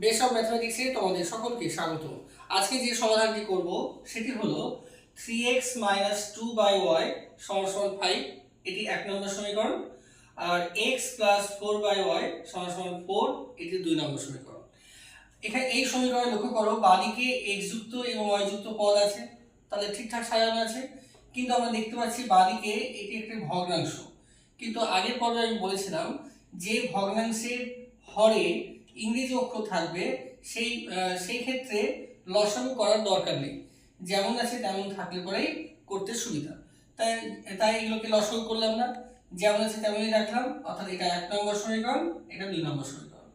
Base of ম্যাথমেটিক্সে তোমাদের সকলকে স্বাগত। আজকে যে সমাধানটি করব, সেটি হলো three x minus two by y সমান ফাইভ এটি এক নম্বর সমীকরণ। আর x plus four by y সমান ফোর এটি দুই নম্বর সমীকরণ। এখানে এই সমীকরণে লক্ষ্য করো, বাদিকে এক্স যুক্ত এবং ওয়াই যুক্ত পদ আছে, তাহলে ঠিকঠাক সাজানো আছে। কিন্তু আমরা দেখতে পাচ্ছি বাদিকে এটি একটি ভগ্নাংশ। কিন্তু আগের পর্বে আমি বলেছিলাম যে ভগ্নাংশের হরে ইংরেজি অক্ষর থাকবে, সেই সেই ক্ষেত্রে লসাগু করার দরকার নেই। যেমন আছে তেমন থাকলে পরেই করতে সুবিধা। তাই তাই এগুলোকে লসাগু করলাম না। যেমন আছে তেমনই রাখলাম, অর্থাৎ এটা এক নম্বর সমীকরণ, এটা দুই নম্বর সমীকরণ।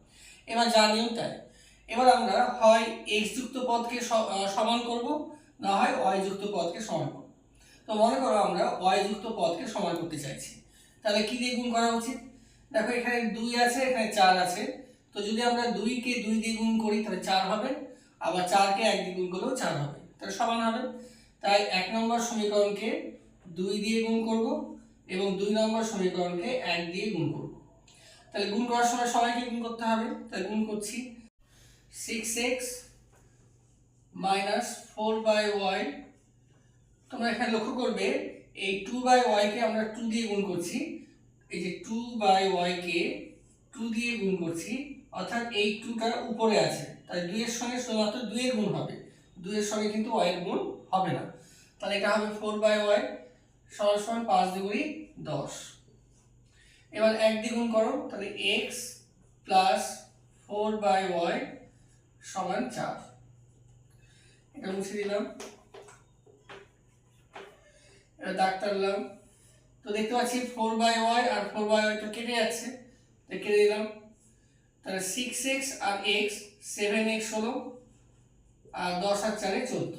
এবার যা নিয়ম তাই। এবার আমরা হয় এক্স যুক্ত পদকে সমান করব, না হয় ওয়াই যুক্ত পদকে সমান করব। তো মনে করো আমরা ওয়াই যুক্ত পদকে সমান করতে চাইছি। তাহলে কি দিয়ে গুণ করা উচিত? দেখো এখানে দুই আছে, এখানে চার আছে। তো যদি আমরা দুইকে দুই দিয়ে গুণ করি, তাহলে চার হবে। আবার চারকে এক দিয়ে গুণ করলেও চার হবে। তাহলে সমান হবে। তাই এক নম্বর সমীকরণকে দুই দিয়ে গুণ করব এবং দুই নম্বর সমীকরণকে এক দিয়ে গুণ করব। তাহলে গুণ করার সময় সবাইকে গুণ করতে হবে। তাহলে গুণ করছি। Six x minus four by y তোমরা এখানে লক্ষ্য করবে, এই টু বাই ওয়াইকে আমরা টু দিয়ে গুণ করছি। এই যে টু বাই ওয়াইকে টু দিয়ে গুণ করছি। অর্থাৎ এই টুটা উপরে আছে। তাই দুইয়ের সঙ্গে শুধুমাত্র দুইয়ের গুণ হবে। দুইয়ের সঙ্গে কিন্তু ওয়াইয়ের গুণ হবে না। তাহলে এটা হবে ফোর বাই ওয়াই সমান পাঁচ দুগুড়ি দশ। এবার এক দ্বিগুণ করো, তাহলে x plus four by y সমান চার। এটা মুছে দিলাম। এটা দাগ টানলাম তো দেখতে পাচ্ছি ফোর বাই ওয়াই আর ফোর বাই ওয়াই তো কেটে যাচ্ছে। কেটে দিলাম। তাহলে সিক্স এক্স আর এক্স সেভেন এক্স হলো, আর দশ আর চারে চোদ্দ।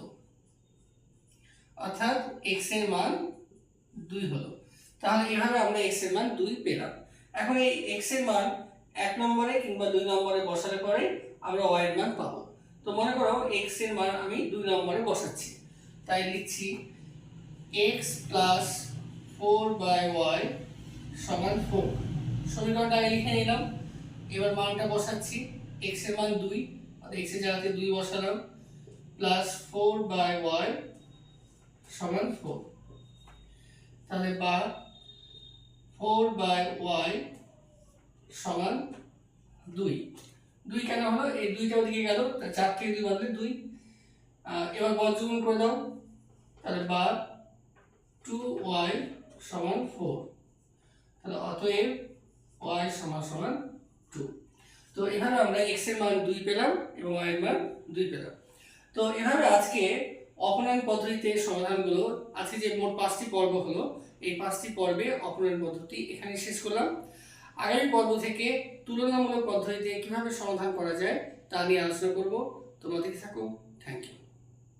অর্থাৎ এক্সের মান দুই হলো। তাহলে এভাবে আমরা এক্সের মান দুই পেলাম। এখন এই এক্সের মান এক নম্বরে কিংবা দুই নম্বরে বসালে পরে আমরা ওয়াই মান পাবো। তো মনে করো এক্সের মান আমি দুই নম্বরে বসাচ্ছি। তাই লিখছি x plus four by y সমান ফোর সমীকরণটা লিখে নিলাম। এবার মানটা বসাচ্ছি এক্সের মান দুই এক্সের জায়গাতে দুই বসালাম প্লাস ফোর বাই ওয়াই সমান ফোর তাহলে বা ফোর বাই ওয়াই সমান দুই। দুই কেন হলো? এই দুইটা ওদিকে গেল চার থেকে দুই বাদলে দুই। এবার বজ্রগুণ করে দাও। তাহলে বা টু ওয়াই সমান ফোর তাহলে অতএব ওয়াই সমান সমান টু তো এভাবে আমরা এক্সের মান দুই পেলাম এবং ওয়াই এর মান দুই পেলাম। তো এভাবে আজকে অপনয়ন পদ্ধতিতে সমাধানগুলো, আজকে যে মোট পাঁচটি পর্ব হলো, এই পাঁচটি পর্বে অপনয়ন পদ্ধতি এখানে শেষ করলাম। আগামী পর্ব থেকে তুলনামূলক পদ্ধতিতে কীভাবে সমাধান করা যায় তা নিয়ে আলোচনা করব। তোমরা দেখে থাকো। Thank you